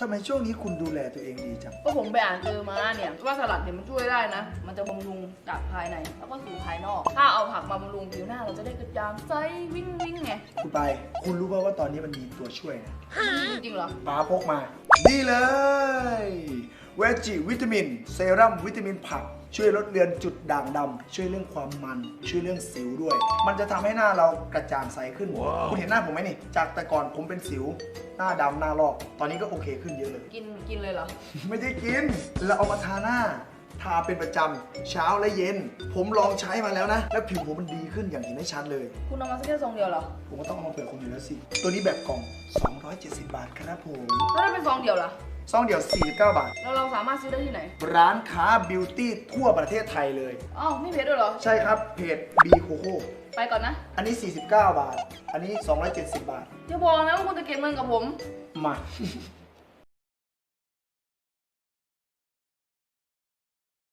ทำไมช่วงนี้คุณดูแลตัวเองดีจัง ก็ผมไปอ่านเจอมาเนี่ยว่าสลัดเนี่ยมันช่วยได้นะ มันจะบำรุงจากภายในแล้วก็สู่ภายนอก ถ้าเอาผักมาบำรุงผิวหน้าเราจะได้กระจ่างใสวิ่งวิ่งไงคุณไป คุณรู้ป่าว่าตอนนี้มันมีตัวช่วยนะ จริงๆเหรอ ป้าพกมา นี่เลย เวจิวิตามิน เซรั่มวิตามินผัก ช่วยลดเลือนจุดด่างดำช่วยเรื่องความมัน ช่วยเรื่องสิวด้วย มันจะทำให้หน้าเรากระจ่างใสขึ้น คุณเห็นหน้าผมไหมนี่ จากแต่ก่อนผมเป็นสิว หน้าดำหน้าลอก ตอนนี้ก็โอเคขึ้นเยอะเลย กินกินเลยเหรอ ไม่ได้กิน เราเอามาทาหน้าทาเป็นประจำเช้าและเย็น ผมลองใช้มาแล้วนะ แล้วผิวผมมันดีขึ้นอย่างเห็นได้ชัดเลย คุณเอามาสักแค่ซองเดียวเหรอ ผมก็ต้องเอามาเผื่อคุณอยู่แล้วสิ ตัวนี้แบบกล่อง 270 บาทครับผม แล้วถ้าเป็นซองเดียวล่ะ ซองเดียว 49 บาท แล้วเราสามารถซื้อได้ที่ไหน ร้านค้าบิวตี้ทั่วประเทศไทยเลย อ้าวไม่เพจด้วยเหรอ ใช่ครับเพจ B Coco ไปก่อนนะ อันนี้ 49 บาท อันนี้ 270 บาทอย่าบอกนะว่าคุณจะเก็บเงินกับผม มา